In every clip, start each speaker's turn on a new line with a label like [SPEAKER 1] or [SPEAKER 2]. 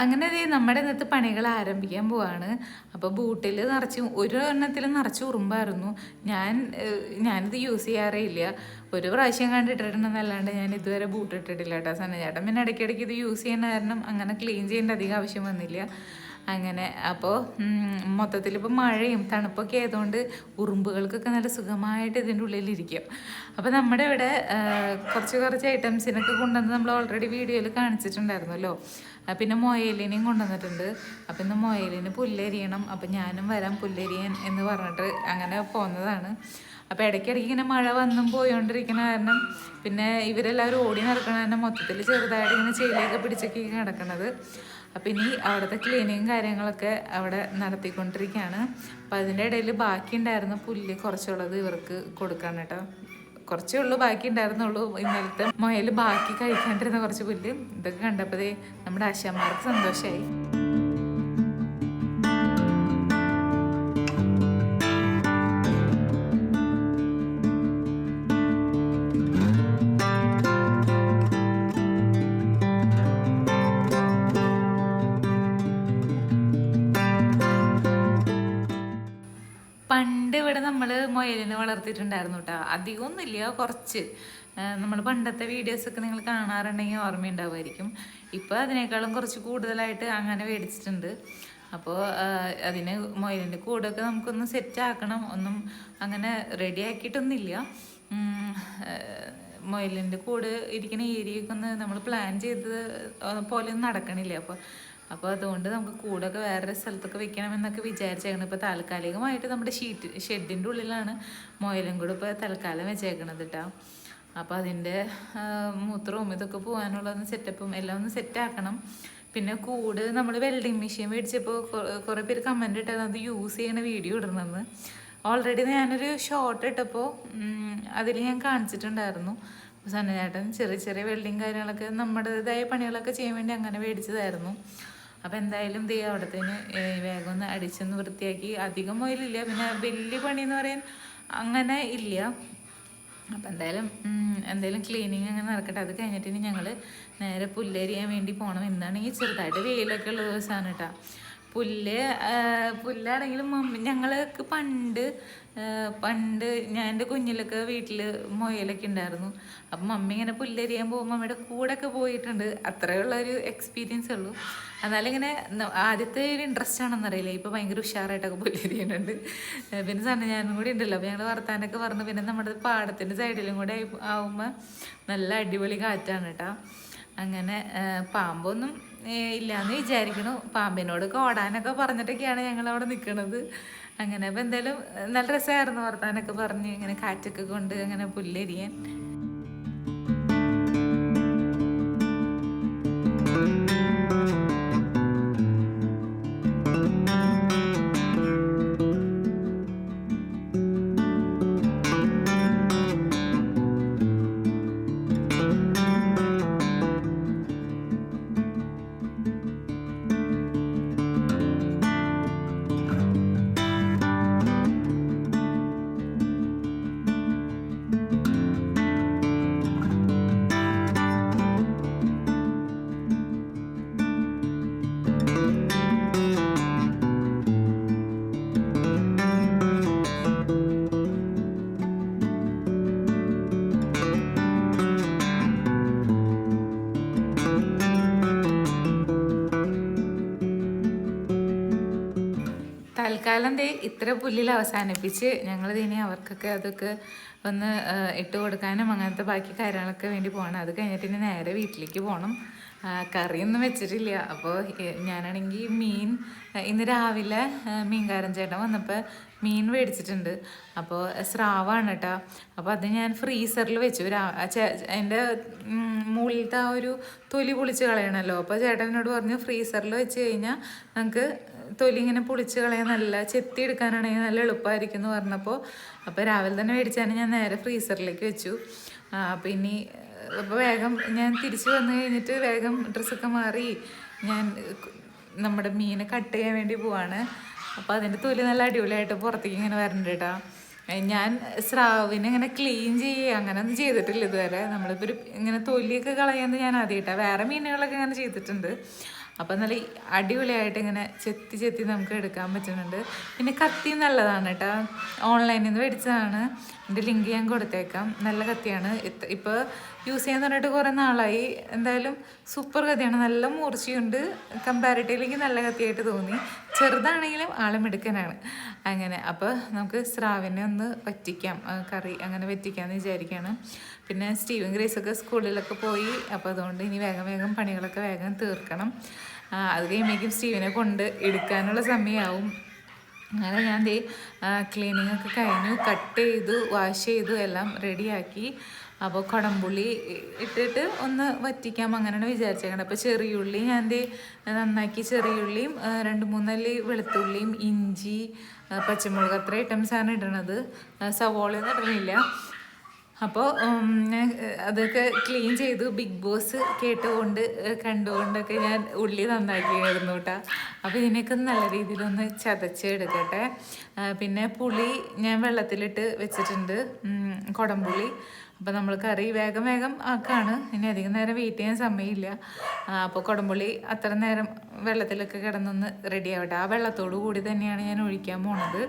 [SPEAKER 1] അങ്ങനെ ദേ നമ്മുടെ ഇന്നത്തെ പണികൾ ആരംഭിക്കാൻ പോവാണ്. അപ്പോൾ ബൂട്ടിൽ നിറച്ച് ഒരു എണ്ണത്തിൽ നിറച്ച് ഉറുമ്പായിരുന്നു. ഞാൻ ഞാനിത് യൂസ് ചെയ്യാറേ ഇല്ല ഒരു പ്രാവശ്യം കണ്ടിട്ടിട്ടുണ്ടെന്നല്ലാണ്ട് ഞാൻ ഇതുവരെ ബൂട്ട് ഇട്ടിട്ടില്ല കേട്ടോ സന്നചേട്ടൻ പിന്നെ ഇടയ്ക്കിടയ്ക്ക് ഇത് യൂസ് ചെയ്യുന്ന കാരണം അങ്ങനെ ക്ലീൻ ചെയ്യേണ്ട അധികം ആവശ്യം വന്നില്ല. അങ്ങനെ. അപ്പോൾ മൊത്തത്തിൽ ഇപ്പോൾ മഴയും തണുപ്പൊക്കെ ആയതുകൊണ്ട് ഉറുമ്പുകൾക്കൊക്കെ നല്ല സുഖമായിട്ട് ഇതിന്റെ ഉള്ളിലിരിക്കും. അപ്പോൾ നമ്മുടെ ഇവിടെ കുറച്ച് കുറച്ച് ഐറ്റംസിനൊക്കെ കൊണ്ടുവന്ന് നമ്മൾ ഓൾറെഡി വീഡിയോയിൽ കാണിച്ചിട്ടുണ്ടായിരുന്നല്ലോ. പിന്നെ മൊയലിനെയും കൊണ്ടുവന്നിട്ടുണ്ട്. അപ്പം ഇന്ന് മൊയലിന് പുല്ലരിയണം. അപ്പം ഞാനും വരാം പുല്ലരിയാൻ എന്ന് പറഞ്ഞിട്ട് അങ്ങനെ പോകുന്നതാണ് അപ്പോൾ ഇടയ്ക്കിടയ്ക്ക് ഇങ്ങനെ മഴ വന്നും പോയോണ്ടിരിക്കുന്ന കാരണം പിന്നെ ഇവരെല്ലാവരും ഓടി നടക്കണ മൊത്തത്തിൽ ചെറുതായിട്ട് ഇങ്ങനെ ചെയിലൊക്കെ പിടിച്ചൊക്കെ കിടക്കണത് അപ്പം ഇനി അവിടുത്തെ ക്ലീനിങ് കാര്യങ്ങളൊക്കെ അവിടെ നടത്തിക്കൊണ്ടിരിക്കുകയാണ്. അപ്പം അതിന്റെ ഇടയിൽ ബാക്കി ഉണ്ടായിരുന്ന പുല്ല് കുറച്ചുള്ളത് ഇവർക്ക് കൊടുക്കാണ് കേട്ടോ. കുറച്ചേ ഉള്ളൂ ബാക്കി ഉണ്ടായിരുന്നുള്ളൂ. ഇന്നലത്തെ മുയൽ ബാക്കി കഴിക്കാണ്ടിരുന്ന കുറച്ച് പുല്ല്. ഇതൊക്കെ കണ്ടപ്പോഴേ നമ്മുടെ ആശാമാർക്ക് സന്തോഷമായി ഇവിടെ എലിനെ വളർത്തിയിട്ടുണ്ടായിരുന്നു കേട്ടോ അധികമൊന്നുമില്ല കുറച്ച്. നമ്മൾ പണ്ടത്തെ വീഡിയോസൊക്കെ നിങ്ങൾ കാണാറുണ്ടെങ്കിൽ ഓർമ്മയുണ്ടാവുമായിരിക്കും. ഇപ്പോൾ അതിനേക്കാളും കുറച്ച് കൂടുതലായിട്ട് അങ്ങനെ മേടിച്ചിട്ടുണ്ട്. അപ്പോൾ അതിന് മൊയിലിന്റെ കൂടൊക്കെ നമുക്കൊന്ന് സെറ്റ് ആക്കണം. ഒന്നും അങ്ങനെ റെഡി ആക്കിയിട്ടൊന്നുമില്ല. മൊയിലിന്റെ കൂട് ഇരിക്കുന്ന ഏരിയയൊക്കെ ഒന്ന് നമ്മൾ പ്ലാൻ ചെയ്തത് പോലെ ഒന്നും നടക്കണില്ല. അപ്പോൾ അപ്പോൾ അതുകൊണ്ട് നമുക്ക് കൂടൊക്കെ വേറൊരു സ്ഥലത്തൊക്കെ വെക്കണമെന്നൊക്കെ വിചാരിച്ചേക്കണം. ഇപ്പോൾ താൽക്കാലികമായിട്ട് നമ്മുടെ ഷീറ്റ് ഷെഡിന്റെ ഉള്ളിലാണ് മുയലും കൂടെ ഇപ്പോൾ തൽക്കാലം വെച്ചേക്കണത് കേട്ടോ അപ്പോൾ അതിന്റെ മൂത്രവും ഇതൊക്കെ പോകാനുള്ളതൊന്ന് സെറ്റപ്പും എല്ലാം ഒന്ന് സെറ്റാക്കണം പിന്നെ കൂട് നമ്മൾ വെൽഡിങ് മെഷീൻ മേടിച്ചപ്പോൾ കുറേ പേര് കമന്റ് ഇട്ടത് അത് യൂസ് ചെയ്യണ വീഡിയോ ഇടണമെന്ന് ഓൾറെഡി ഞാനൊരു ഷോർട്ട് ഇട്ടപ്പോൾ അതിൽ ഞാൻ കാണിച്ചിട്ടുണ്ടായിരുന്നു. സന്നചേട്ടൻ ചെറിയ ചെറിയ വെൽഡിങ് കാര്യങ്ങളൊക്കെ നമ്മുടേതായ പണികളൊക്കെ ചെയ്യാൻ വേണ്ടി അങ്ങനെ മേടിച്ചതായിരുന്നു. അപ്പോൾ എന്തായാലും ദേ അവിടത്തേന് വേഗം ഒന്ന് അടിച്ചൊന്ന് വൃത്തിയാക്കി. അധികം മുയലില്ല പിന്നെ വലിയ പണി എന്ന് പറയാൻ അങ്ങനെ ഇല്ല. അപ്പം എന്തായാലും എന്തായാലും ക്ലീനിങ് അങ്ങനെ നടക്കട്ടെ. അത് കഴിഞ്ഞിട്ട് ഇനി ഞങ്ങൾ നേരെ പുല്ലരിയാൻ വേണ്ടി പോകണം എന്താണെങ്കിൽ ചെറുതായിട്ട് വെയിലൊക്കെ ഉള്ള ദിവസമാണ് കേട്ടോ പുല്ല് പുല്ലാണെങ്കിലും ഞങ്ങൾക്ക് പണ്ട് പണ്ട് ഞാൻ എന്റെ കുഞ്ഞിലൊക്കെ വീട്ടിൽ മുയലൊക്കെ ഉണ്ടായിരുന്നു. അപ്പം മമ്മി ഇങ്ങനെ പുല്ലരിയാൻ പോകുമ്പോൾ മമ്മിയുടെ കൂടെയൊക്കെ പോയിട്ടുണ്ട്. അത്രേ ഉള്ള ഒരു എക്സ്പീരിയൻസ് ഉള്ളൂ. എന്നാലും ഇങ്ങനെ ആദ്യത്തെ ഒരു ഇൻട്രസ്റ്റ് ആണെന്നറിയില്ല ഇപ്പോൾ ഭയങ്കര ഉഷാറായിട്ടൊക്കെ പുല്ലരിയുന്നുണ്ട്. പിന്നെ സണ്ണ ഞാനും കൂടി ഉണ്ടല്ലോ. അപ്പോൾ ഞങ്ങൾ വർത്താനൊക്കെ പറഞ്ഞു. പിന്നെ നമ്മുടെ പാടത്തിന്റെ സൈഡിലും കൂടെ ആവുമ്പോൾ നല്ല അടിപൊളി കാറ്റാണ് കേട്ടോ. അങ്ങനെ പാമ്പൊന്നും ഇല്ലയെന്ന് വിചാരിക്കണു. പാമ്പിനോട് ഓടാനൊക്കെ പറഞ്ഞിട്ടൊക്കെയാണ് ഞങ്ങൾ അവിടെ നിൽക്കുന്നത് അങ്ങനെ. അപ്പോൾ എന്തായാലും നല്ല രസമായിരുന്നു വർത്താനൊക്കെ പറഞ്ഞ് ഇങ്ങനെ കാറ്റൊക്കെ കൊണ്ട് അങ്ങനെ പുല്ലരിയാൻ. തൽക്കാലം ദേ ഇത്ര പുല്ലിൽ അവസാനിപ്പിച്ച് ഞങ്ങൾ ഇനി അവർക്കൊക്കെ അതൊക്കെ ഒന്ന് ഇട്ട് കൊടുക്കാനും അങ്ങനത്തെ ബാക്കി കാര്യങ്ങളൊക്കെ വേണ്ടി പോകണം അത് കഴിഞ്ഞിട്ട് ഇനി നേരെ വീട്ടിലേക്ക് പോകണം കറിയൊന്നും വെച്ചിട്ടില്ല. അപ്പോൾ ഞാനാണെങ്കിൽ മീൻ ഇന്ന് രാവിലെ മീൻകാരൻ ചേട്ടൻ വന്നപ്പോൾ മീൻ മേടിച്ചിട്ടുണ്ട്. അപ്പോൾ സ്രാവാണ് കേട്ടോ അപ്പോൾ അത് ഞാൻ ഫ്രീസറിൽ വെച്ചു. രാ അതിന്റെ മുകളിലത്തെ ആ ഒരു തൊലി പൊളിച്ച് കളയണമല്ലോ അപ്പോൾ ചേട്ടനോട് പറഞ്ഞു ഫ്രീസറിൽ വെച്ച് കഴിഞ്ഞാൽ നമുക്ക് തൊലി ഇങ്ങനെ പൊളിച്ച് കളയാൻ നല്ല ചെത്തി എടുക്കാനാണെങ്കിൽ നല്ല എളുപ്പമായിരിക്കും എന്ന് പറഞ്ഞപ്പോൾ അപ്പോൾ രാവിലെ തന്നെ മേടിച്ചാണ് ഞാൻ നേരെ ഫ്രീസറിലേക്ക് വെച്ചു. അപ്പം ഇനി അപ്പോൾ വേഗം ഞാൻ തിരിച്ചു വന്നു കഴിഞ്ഞിട്ട് വേഗം ഡ്രസ്സൊക്കെ മാറി ഞാൻ നമ്മുടെ മീനെ കട്ട് ചെയ്യാൻ വേണ്ടി പോവാണ്. അപ്പോൾ അതിന്റെ തൊലി നല്ല അടിപൊളിയായിട്ട് പുറത്തേക്ക് ഇങ്ങനെ വരണ്ട കേട്ടോ. ഞാൻ സ്രാവിനെ ഇങ്ങനെ ക്ലീൻ ചെയ്യുക അങ്ങനെ ഒന്നും ചെയ്തിട്ടില്ല ഇതുവരെ. നമ്മളിപ്പോൾ ഒരു ഇങ്ങനെ തൊലിയൊക്കെ കളയാന്ന് ഞാൻ ആദ്യമായിട്ടാണ്. വേറെ മീനുകളൊക്കെ ഇങ്ങനെ ചെയ്തിട്ടുണ്ട്. അപ്പം നല്ല അടിപൊളിയായിട്ട് ഇങ്ങനെ ചെത്തി ചെത്തി നമുക്ക് എടുക്കാൻ പറ്റുന്നുണ്ട്. പിന്നെ കത്തി നല്ലതാണ് കേട്ടോ. ഓൺലൈനിൽ നിന്ന് മേടിച്ചതാണ്. എന്റെ ലിങ്ക് ഞാൻ കൊടുത്തേക്കാം. നല്ല കത്തിയാണ്. ഇപ്പോൾ യൂസ് ചെയ്യാൻ തുടങ്ങിയിട്ട് കുറേ നാളായി. എന്തായാലും സൂപ്പർ കത്തിയാണ്. നല്ല മൂർച്ചയുണ്ട്. കമ്പാരിറ്റീവ്ലിക്ക് നല്ല കത്തിയായിട്ട് തോന്നി. ചെറുതാണെങ്കിലും ആളെ മിടുക്കനാണ്. അങ്ങനെ. അപ്പോൾ നമുക്ക് സ്രാവിനെ ഒന്ന് വറ്റിക്കാം. കറി അങ്ങനെ വറ്റിക്കാമെന്ന് വിചാരിക്കുകയാണ് പിന്നെ സ്റ്റീവൻ ഗ്രേസൊക്കെ സ്കൂളിലൊക്കെ പോയി. അപ്പോൾ അതുകൊണ്ട് ഇനി വേഗം വേഗം പണികളൊക്കെ വേഗം തീർക്കണം. അത് കഴിയുമ്പോഴേക്കും സ്റ്റീവിനെ കൊണ്ട് എടുക്കാനുള്ള സമയമാവും അങ്ങനെ ഞാൻ ദേ ക്ലീനിങ് ഒക്കെ കഴിഞ്ഞു കട്ട് ചെയ്തു വാഷ് ചെയ്തു എല്ലാം റെഡിയാക്കി അപ്പോൾ കുടംപുള്ളി ഇട്ടിട്ട് ഒന്ന് വറ്റിക്കാം അങ്ങനെയാണ് വിചാരിച്ചേക്കണം അപ്പോൾ ചെറിയുള്ളി ഞാൻ ദേ നന്നാക്കി ചെറിയുള്ളിയും രണ്ട് മൂന്നല്ലി വെളുത്തുള്ളിയും ഇഞ്ചി പച്ചമുളക് അത്ര ഐറ്റംസാണ് ഇടണത്. സവോളയൊന്നും ഇടണില്ല. അപ്പോൾ അതൊക്കെ ക്ലീൻ ചെയ്തു ബിഗ് ബോസ് കേട്ടുകൊണ്ട് കണ്ടുകൊണ്ടൊക്കെ ഞാൻ ഉള്ളി നന്നാക്കിയായിരുന്നു കേട്ടോ അപ്പോൾ ഇതിനൊക്കെ നല്ല രീതിയിലൊന്ന് ചതച്ചെടുക്കട്ടെ. പിന്നെ പുളി ഞാൻ വെള്ളത്തിലിട്ട് വെച്ചിട്ടുണ്ട് കുടംപുളി. അപ്പോൾ നമ്മൾ കറി വേഗം വേഗം ആക്കാണ്. ഇനി അധികം നേരം വെയിറ്റ് ചെയ്യാൻ സമയമില്ല. അപ്പോൾ കുടംപുളി അത്ര നേരം വെള്ളത്തിലൊക്കെ കിടന്നൊന്ന് റെഡി ആവട്ടെ. ആ വെള്ളത്തോടു കൂടി തന്നെയാണ് ഞാൻ ഒഴിക്കാൻ പോണത്.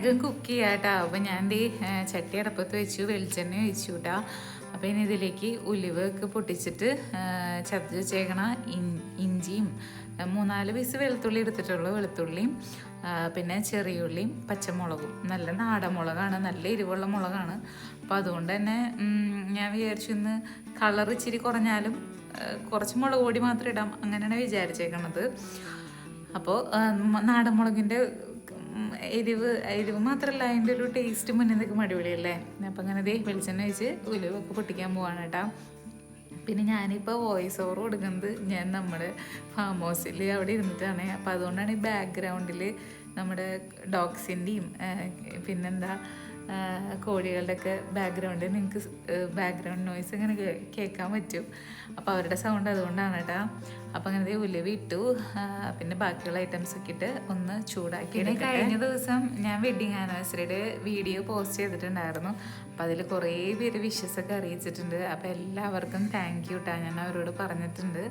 [SPEAKER 1] വേഗം കുക്ക് ചെയ്യാട്ടോ. അപ്പോൾ ഞാൻ ദേ ചട്ടി അടപ്പത്ത് വെച്ചു വെളിച്ചെണ്ണ ഒഴിച്ചു കേട്ടോ അപ്പോൾ ഇനി ഇതിലേക്ക് ഉലുവ ഒക്കെ പൊട്ടിച്ചിട്ട് ചതച്ച് വെച്ചേക്കണ ഇഞ്ചിയും മൂന്നാൽ പീസ് വെളുത്തുള്ളി എടുത്തിട്ടുള്ളൂ. വെളുത്തുള്ളിയും പിന്നെ ചെറിയുള്ളിയും പച്ചമുളകും. നല്ല നാടൻ മുളകാണ് നല്ല എരിവുള്ള മുളകാണ്. അപ്പം അതുകൊണ്ട് തന്നെ ഞാൻ വിചാരിച്ചു ഇന്ന് കളർ ഇച്ചിരി കുറഞ്ഞാലും കുറച്ച് മുളക് പൊടി മാത്രം ഇടാം അങ്ങനെയാണ് വിചാരിച്ചേക്കണത്. അപ്പോൾ നാടൻ മുളകിന്റെ എരിവ് എരിവ് മാത്രമല്ല അതിന്റെ ഒരു ടേസ്റ്റ് മുന്നേ നിൽക്കും അടിപൊളിയല്ലേ? അപ്പം അങ്ങനെ ദേ വെളിച്ചെണ്ണ വെച്ച് ഉലുവൊക്കെ പൊട്ടിക്കാൻ പോവാണ് കേട്ടോ. പിന്നെ ഞാനിപ്പോൾ വോയിസ് ഓവർ കൊടുക്കുന്നത് ഞാൻ നമ്മുടെ ഫാം ഹൗസിൽ അവിടെ ഇരുന്നിട്ടാണ്. അപ്പോൾ അതുകൊണ്ടാണ് ഈ ബാക്ക്ഗ്രൗണ്ടിൽ നമ്മുടെ ഡോഗ്സിന്റെയും പിന്നെന്താ ആ, കോഴികളുടെ ഒക്കെ ബാക്ക്ഗ്രൗണ്ടിൽ നിങ്ങൾക്ക് ബാക്ക്ഗ്രൗണ്ട് നോയ്സ് ഇങ്ങനെ കേൾക്കാൻ പറ്റും. അപ്പോൾ അവരുടെ സൗണ്ട് അതുകൊണ്ടാണ് കേട്ടോ അപ്പോൾ അങ്ങനെ ഉലുവ ഇട്ടു. പിന്നെ ബാക്കിയുള്ള ഐറ്റംസ് ഒക്കെ ഇട്ട് ഒന്ന് ചൂടാക്കി പിന്നെ കഴിഞ്ഞ ദിവസം ഞാൻ വെഡിങ് ആനിവേഴ്സറിയുടെ വീഡിയോ പോസ്റ്റ് ചെയ്തിട്ടുണ്ടായിരുന്നു. അപ്പോൾ അതിൽ കുറേ പേര് വിഷസ് ഒക്കെ അറിയിച്ചിട്ടുണ്ട്. അപ്പോൾ എല്ലാവർക്കും താങ്ക് യു കേട്ടോ ഞാൻ അവരോട് പറഞ്ഞിട്ടുണ്ട്.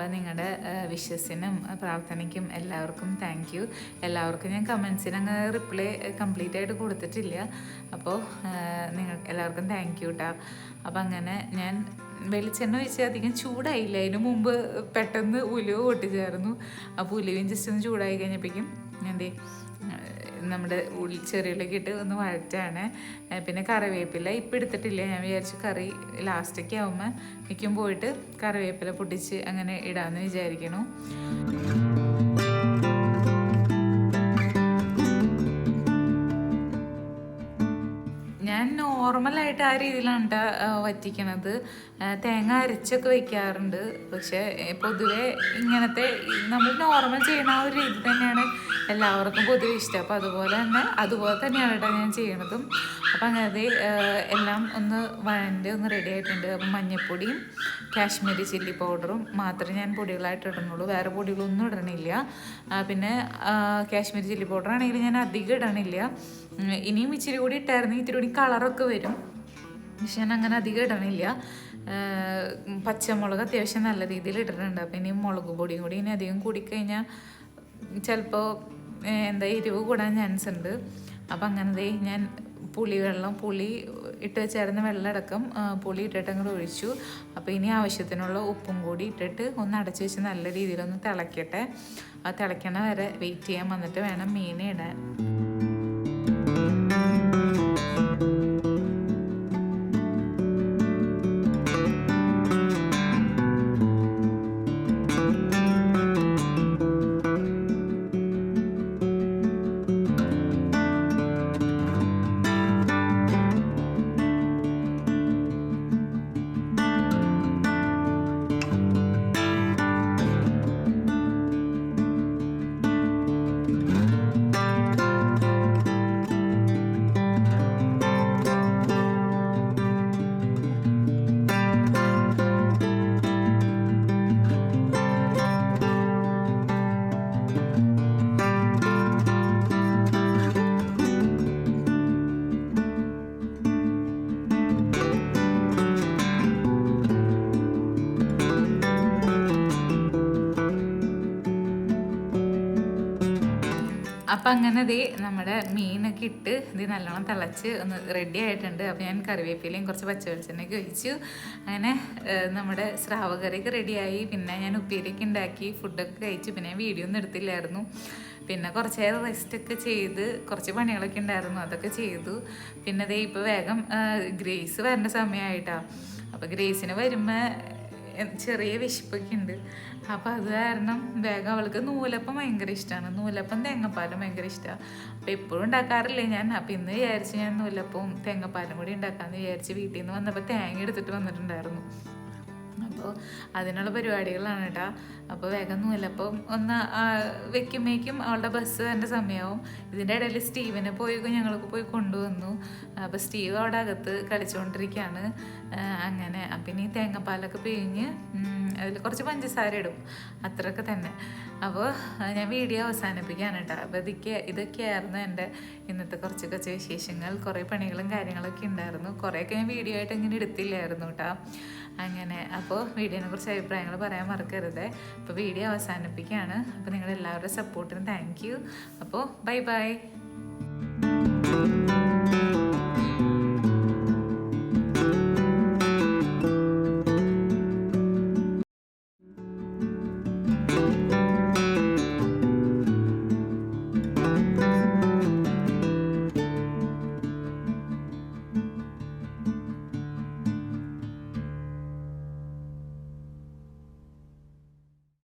[SPEAKER 1] അപ്പോൾ നിങ്ങളുടെ വിഷസിനും പ്രാർത്ഥനയ്ക്കും എല്ലാവർക്കും താങ്ക് യു എല്ലാവർക്കും ഞാൻ കമൻസിന് റിപ്ലൈ കംപ്ലീറ്റ് ആയിട്ട് കൊടുത്തിട്ടില്ല. അപ്പോൾ നിങ്ങൾ എല്ലാവർക്കും താങ്ക് യു കേട്ടോ അപ്പോൾ അങ്ങനെ ഞാൻ വെളിച്ചെണ്ണ വെച്ച് അധികം ചൂടായില്ല. അതിന് മുമ്പ് പെട്ടെന്ന് ഉലുവ പൊട്ടിച്ചായിരുന്നു. അപ്പോൾ ഉലുവയും ജസ്റ്റ് ഒന്ന് ചൂടായി കഴിഞ്ഞപ്പോഴേക്കും ദേ നമ്മുടെ ഉള്ളി ചെറിയുള്ളിലേക്ക് ഇട്ട് ഒന്ന് വഴറ്റാണ്. പിന്നെ കറിവേപ്പില. ഇപ്പം എടുത്തിട്ടില്ല. ഞാൻ വിചാരിച്ചു കറി ലാസ്റ്റൊക്കെ ആകുമ്പോൾ മിക്കും പോയിട്ട് കറിവേപ്പില പൊട്ടിച്ച് അങ്ങനെ ഇടാമെന്ന് വിചാരിക്കണു. ഞാൻ നോർമലായിട്ട് ആ രീതിയിലാണ് വറ്റിക്കണത്. തേങ്ങ അരച്ചൊക്കെ വയ്ക്കാറുണ്ട് പക്ഷേ പൊതുവേ ഇങ്ങനത്തെ നമ്മൾ നോർമൽ ചെയ്യുന്ന ആ ഒരു രീതി തന്നെയാണ് എല്ലാവർക്കും പൊതുവെ ഇഷ്ടം. അപ്പോൾ അതുപോലെ തന്നെ അതുപോലെ തന്നെയാണ് കേട്ടോ ഞാൻ ചെയ്യണതും. അപ്പം അങ്ങനെ എല്ലാം ഒന്ന് വഴണ്ട് ഒന്ന് റെഡി ആയിട്ടുണ്ട്. അപ്പം മഞ്ഞൾപ്പൊടിയും കാശ്മീരി ചില്ലി പൗഡറും മാത്രമേ ഞാൻ പൊടികളായിട്ട് ഇടുന്നുള്ളൂ വേറെ പൊടികളൊന്നും ഇടണില്ല. പിന്നെ കാശ്മീരി ചില്ലി പൗഡർ ആണെങ്കിൽ ഞാൻ അധികം ഇടണില്ല. ഇനിയും ഇച്ചിരി കൂടി ഇട്ടായിരുന്നു. ഇത്തിരി കൂടി കളറൊക്കെ വരും. പക്ഷെ ഞാൻ അങ്ങനെ അധികം ഇടണില്ല. പച്ചമുളക് അത്യാവശ്യം നല്ല രീതിയിൽ ഇടുന്നുണ്ട് അപ്പം ഇനി മുളക് പൊടിയും കൂടി ഇനി അധികം കൂടിക്കഴിഞ്ഞാൽ ചിലപ്പോൾ എന്താ എരിവ് കൂടാൻ ചാൻസ് ഉണ്ട്. അപ്പം അങ്ങനെ ദേ ഞാൻ പുളി വെള്ളം പുളി ഇട്ട് വെച്ചായിരുന്ന വെള്ളമടക്കം പുളി ഇട്ടിട്ട് അങ്ങോട്ട് ഒഴിച്ചു. അപ്പോൾ ഇനി ആവശ്യത്തിനുള്ള ഉപ്പും കൂടി ഇട്ടിട്ട് ഒന്ന് അടച്ചു വെച്ച് നല്ല രീതിയിലൊന്ന് തിളയ്ക്കട്ടെ ആ തിളയ്ക്കണ വരെ വെയിറ്റ് ചെയ്യാൻ വന്നിട്ട് വേണം മീനെ ഇടാൻ. അപ്പം അങ്ങനെ ദേ നമ്മുടെ മീനൊക്കെ ഇട്ട് ഇത് നല്ലോണം തിളച്ച് ഒന്ന് റെഡി ആയിട്ടുണ്ട്. അപ്പോൾ ഞാൻ കറിവേപ്പിലയും കുറച്ച് പച്ച വെളിച്ചെണ്ണയൊക്കെ ഒഴിച്ചു. അങ്ങനെ നമ്മുടെ സ്രാവ് കറിയൊക്കെ റെഡിയായി പിന്നെ ഞാൻ ഉപ്പേരിയൊക്കെ ഉണ്ടാക്കി ഫുഡൊക്കെ കഴിച്ചു. പിന്നെ ഞാൻ വീഡിയോ ഒന്നും എടുത്തില്ലായിരുന്നു. പിന്നെ കുറച്ച് നേരം റെസ്റ്റ് ഒക്കെ ചെയ്ത് കുറച്ച് പണികളൊക്കെ ഉണ്ടായിരുന്നു. അതൊക്കെ ചെയ്തു. പിന്നെ ദേ ഇപ്പോൾ വേഗം ഗ്രേസ് വരേണ്ട സമയമായിട്ടാണ് അപ്പോൾ ഗ്രേസിന് വരുമ്പോൾ ചെറിയ വിശപ്പൊക്കെ ഉണ്ട്. അപ്പോൾ അത് കാരണം വേഗം അവൾക്ക് നൂലപ്പം ഭയങ്കര ഇഷ്ടമാണ് നൂലപ്പം തേങ്ങാപ്പാലും ഭയങ്കര ഇഷ്ടമാണ് അപ്പോൾ എപ്പോഴും ഉണ്ടാക്കാറില്ലേ ഞാൻ? അപ്പോൾ ഇന്ന് വിചാരിച്ച് ഞാൻ നൂലപ്പവും തേങ്ങാപ്പാലും കൂടി ഉണ്ടാക്കാമെന്ന് വിചാരിച്ച് വീട്ടിൽ നിന്ന് വന്നപ്പോൾ തേങ്ങ എടുത്തിട്ട് വന്നിട്ടുണ്ടായിരുന്നു. അപ്പോൾ അതിനുള്ള പരിപാടികളാണ് കേട്ടോ അപ്പോൾ വേഗം അപ്പം ഒന്ന് വെക്കുമ്പോഴേക്കും അവളുടെ ബസ് തന്നെ സമയമാവും ഇതിന്റെ ഇടയിൽ സ്റ്റീവിനെ പോയി ഞങ്ങൾക്ക് പോയി കൊണ്ടുവന്നു. അപ്പോൾ സ്റ്റീവ് അവിടെ അകത്ത് കളിച്ചുകൊണ്ടിരിക്കുകയാണ് അങ്ങനെ. അപ്പം ഇനി തേങ്ങാപ്പാലൊക്കെ പിഴിഞ്ഞ് അതിൽ കുറച്ച് പഞ്ചസാര ഇടും. അത്രയൊക്കെ തന്നെ. അപ്പോൾ ഞാൻ വീഡിയോ അവസാനിപ്പിക്കുകയാണ് കേട്ടോ അപ്പോൾ ഇതൊക്കെ ഇതൊക്കെയായിരുന്നു എന്റെ ഇന്നത്തെ കുറച്ച് കുറച്ച് വിശേഷങ്ങൾ. കുറേ പണികളും കാര്യങ്ങളൊക്കെ ഉണ്ടായിരുന്നു. കുറേയൊക്കെ ഞാൻ വീഡിയോ ആയിട്ട് ഇങ്ങനെ എടുത്തില്ലായിരുന്നു കേട്ടോ. അങ്ങനെ അപ്പോൾ വീഡിയോനെ കുറിച്ച് അഭിപ്രായങ്ങൾ പറയാൻ മറക്കരുത്. അപ്പോൾ വീഡിയോ അവസാനിപ്പിക്കുകയാണ് അപ്പോൾ നിങ്ങളുടെ എല്ലാവരുടെ സപ്പോർട്ടിന് താങ്ക് യു അപ്പോൾ ബൈ ബൈ